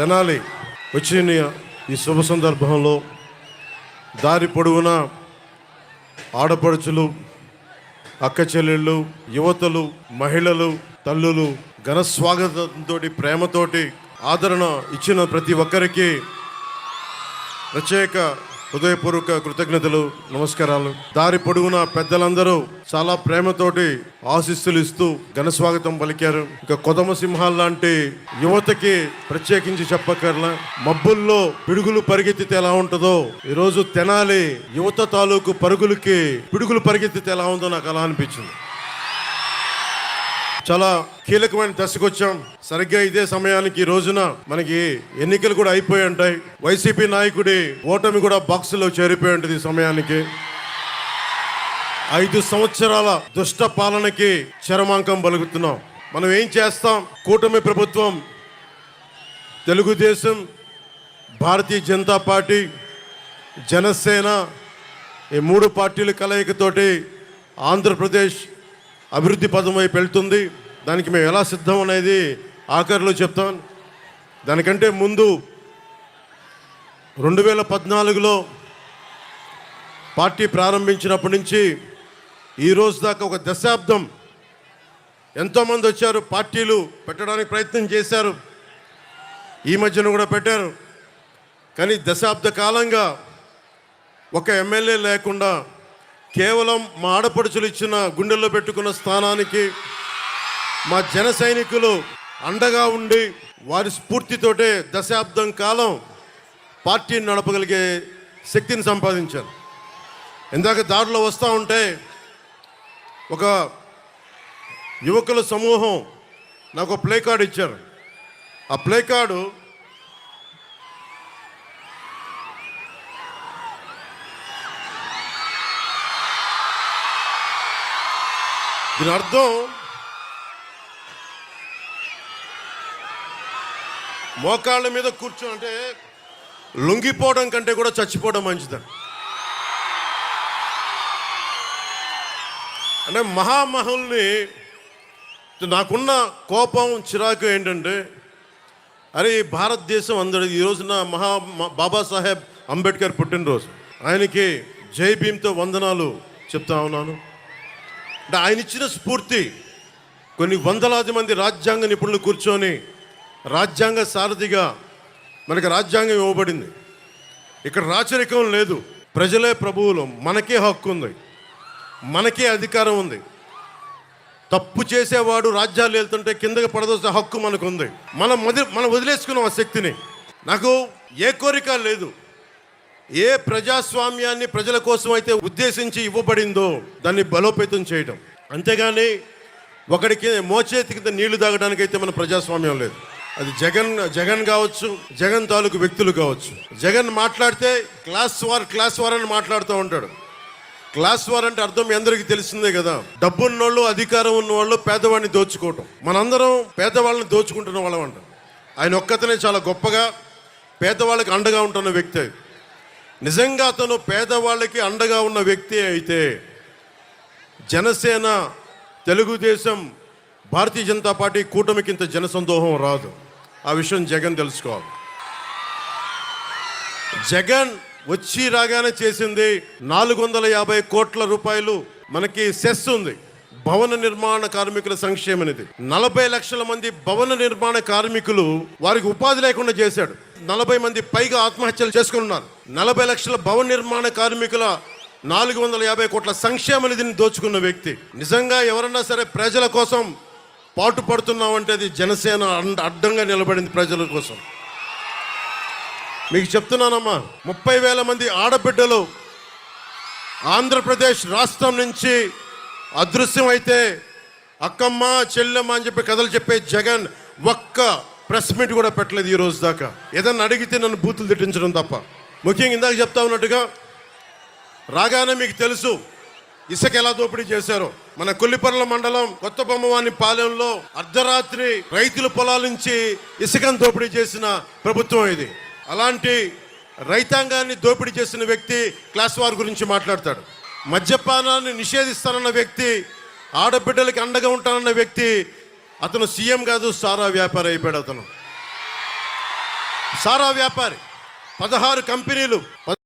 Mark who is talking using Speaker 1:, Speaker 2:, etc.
Speaker 1: తెనాలి. వచ్చిన ఈ శుభ సందర్భంలో దారి పొడవునా ఆడపడుచులు అక్క చెల్లెళ్ళు యువతలు మహిళలు తల్లులు ఘన స్వాగతంతో ప్రేమతోటి ఆదరణ ఇచ్చిన ప్రతి ఒక్కరికి ప్రత్యేక హృదయపూర్వక కృతజ్ఞతలు నమస్కారాలు. దారి పొడుగున పెద్దలందరూ చాలా ప్రేమతోటి ఆశీస్సులు ఇస్తూ ఘన స్వాగతం పలికారు. ఇక కొదమ సింహాలు లాంటి యువతకి ప్రత్యేకించి చెప్పక్కర్లా. మబ్బుల్లో పిడుగులు పరిగెత్తితే ఎలా ఉంటుందో ఈరోజు తెనాలి యువత తాలూకు పరుగులకి పిడుగులు పరిగెత్తితే ఎలా ఉందో నాకు అలా అనిపించింది. చాలా కీలకమైన దశకు వచ్చాం. సరిగ్గా ఇదే సమయానికి ఈ రోజున మనకి ఎన్నికలు కూడా అయిపోయి ఉంటాయి. వైసీపీ నాయకుడి ఓటమి కూడా బాక్సులో చేరిపోయి ఉంటుంది ఈ సమయానికి. ఐదు సంవత్సరాల దుష్ట పాలనకి చరమాంకం పలుకుతున్నాం. మనం ఏం చేస్తాం? కూటమి ప్రభుత్వం తెలుగుదేశం భారతీయ జనతా పార్టీ జనసేన ఈ మూడు పార్టీల కలయికతోటి ఆంధ్రప్రదేశ్ అభివృద్ధి పదం వైపు వెళ్తుంది. దానికి మేము ఎలా సిద్ధం అనేది ఆఖరిలో చెప్తాం. దానికంటే ముందు రెండు వేల పద్నాలుగులో పార్టీ ప్రారంభించినప్పటి నుంచి ఈ రోజు దాకా ఒక దశాబ్దం ఎంతోమంది వచ్చారు పార్టీలు పెట్టడానికి ప్రయత్నం చేశారు ఈ మధ్యన కూడా పెట్టారు. కానీ దశాబ్ద కాలంగా ఒక ఎమ్మెల్యే లేకుండా కేవలం మా ఆడపడుచులు ఇచ్చిన గుండెల్లో పెట్టుకున్న స్థానానికి మా జన సైనికులు అండగా ఉండి వారి స్ఫూర్తితోటే దశాబ్దం కాలం పార్టీని నడపగలిగే శక్తిని సంపాదించారు. ఇందాక దారిలో వస్తూ ఉంటే ఒక యువకుల సమూహం నాకు ప్లే కార్డు ఇచ్చారు. ఆ ప్లే కార్డు దీని అర్థం మోకాళ్ళ మీద కూర్చో అంటే లొంగిపోవడం కంటే కూడా చచ్చిపోవడం మంచిదని. అంటే మహామహుల్ని నాకున్న కోపం చిరాకు ఏంటంటే అరే ఈ భారతదేశం అందరి ఈ రోజున మహా బాబాసాహెబ్ అంబేద్కర్ పుట్టినరోజు. ఆయనకి జై భీమ్తో వందనాలు చెప్తా ఉన్నాను. అంటే ఆయన ఇచ్చిన స్ఫూర్తి. కొన్ని వందలాది మంది రాజ్యాంగ నిపుణులు కూర్చొని రాజ్యాంగ సారథిగా మనకి రాజ్యాంగం ఇవ్వబడింది. ఇక్కడ రాచరికం లేదు. ప్రజలే ప్రభువులు. మనకే హక్కు ఉంది. మనకే అధికారం ఉంది. తప్పు చేసేవాడు రాజ్యాలు వెళ్తుంటే కిందకి పడదోసే హక్కు మనకు ఉంది మనం మన మనం వదిలేసుకున్నాం ఆ శక్తిని. నాకు ఏ కోరిక లేదు. ఏ ప్రజాస్వామ్యాన్ని ప్రజల కోసం అయితే ఉద్దేశించి ఇవ్వబడిందో దాన్ని బలోపేతం చేయడం అంతేగాని ఒకడికి మోచేతి కింద నీళ్ళు తాగడానికి అయితే మన ప్రజాస్వామ్యం లేదు. అది జగన్ జగన్ కావచ్చు జగన్ తాలూకు వ్యక్తులు కావచ్చు. జగన్ మాట్లాడితే క్లాస్ వార్ క్లాస్ వార్ అని మాట్లాడుతూ ఉంటాడు. క్లాస్ వార్ అంటే అర్థం అందరికీ తెలిసిందే కదా. డబ్బున్నోళ్ళు అధికారం ఉన్న వాళ్ళు పేదవాడిని దోచుకోవటం. మనందరం పేదవాళ్ళని దోచుకుంటున్న వాళ్ళం అంట. ఆయన ఒక్కతనే చాలా గొప్పగా పేదవాళ్ళకి అండగా ఉంటున్న వ్యక్తి. నిజంగా అతను పేదవాళ్ళకి అండగా ఉన్న వ్యక్తి అయితే జనసేన తెలుగుదేశం భారతీయ జనతా పార్టీ కూటమికి ఇంత జనసందోహం రాదు. ఆ విషయం జగన్ తెలుసుకోవాలి. జగన్ వచ్చి రాగానే చేసింది నాలుగు వందల యాభై కోట్ల రూపాయలు మనకి సెస్ ఉంది. భవన నిర్మాణ కార్మికుల సంక్షేమ నిధి నలభై లక్షల మంది భవన నిర్మాణ కార్మికులు వారికి ఉపాధి లేకుండా చేశాడు. నలభై మంది పైగా ఆత్మహత్యలు చేసుకున్నారు. నలభై లక్షల భవన నిర్మాణ కార్మికుల నాలుగు వందల యాభై కోట్ల సంక్షేమ నిధిని దోచుకున్న వ్యక్తి. నిజంగా ఎవరన్నా సరే ప్రజల కోసం పాటు పడుతున్నామంటే అది జనసేన అడ్డంగా నిలబడింది ప్రజల కోసం. మీకు చెప్తున్నానమ్మా ముప్పై వేల మంది ఆడబిడ్డలు ఆంధ్రప్రదేశ్ రాష్ట్రం నుంచి అదృశ్యం అయితే అక్కమ్మ చెల్లెమ్మ అని చెప్పి కథలు చెప్పే జగన్ ఒక్క ప్రెస్ మీట్ కూడా పెట్టలేదు ఈ రోజు దాకా. ఏదన్నా అడిగితే నన్ను బూతులు తిట్టించడం తప్ప. ముఖ్యంగా ఇందాక చెప్తా ఉన్నట్టుగా రాగానే మీకు తెలుసు ఇసుక ఎలా దోపిడీ చేశారో. మన కొల్లిపర్ల మండలం కొత్త బొమ్మవాణి పాలెంలో అర్ధరాత్రి రైతుల పొలాల నుంచి ఇసుకను దోపిడీ చేసిన ప్రభుత్వం ఇది. అలాంటి రైతాంగాన్ని దోపిడీ చేసిన వ్యక్తి క్లాస్ వార్ గురించి మాట్లాడతాడు. మద్యపానాన్ని నిషేధిస్తానన్న వ్యక్తి ఆడబిడ్డలకి అండగా ఉంటానన్న వ్యక్తి అతను సీఎం కాదు సారా వ్యాపారి అయిపోయాడు అతను. సారా వ్యాపారి. పదహారు కంపెనీలు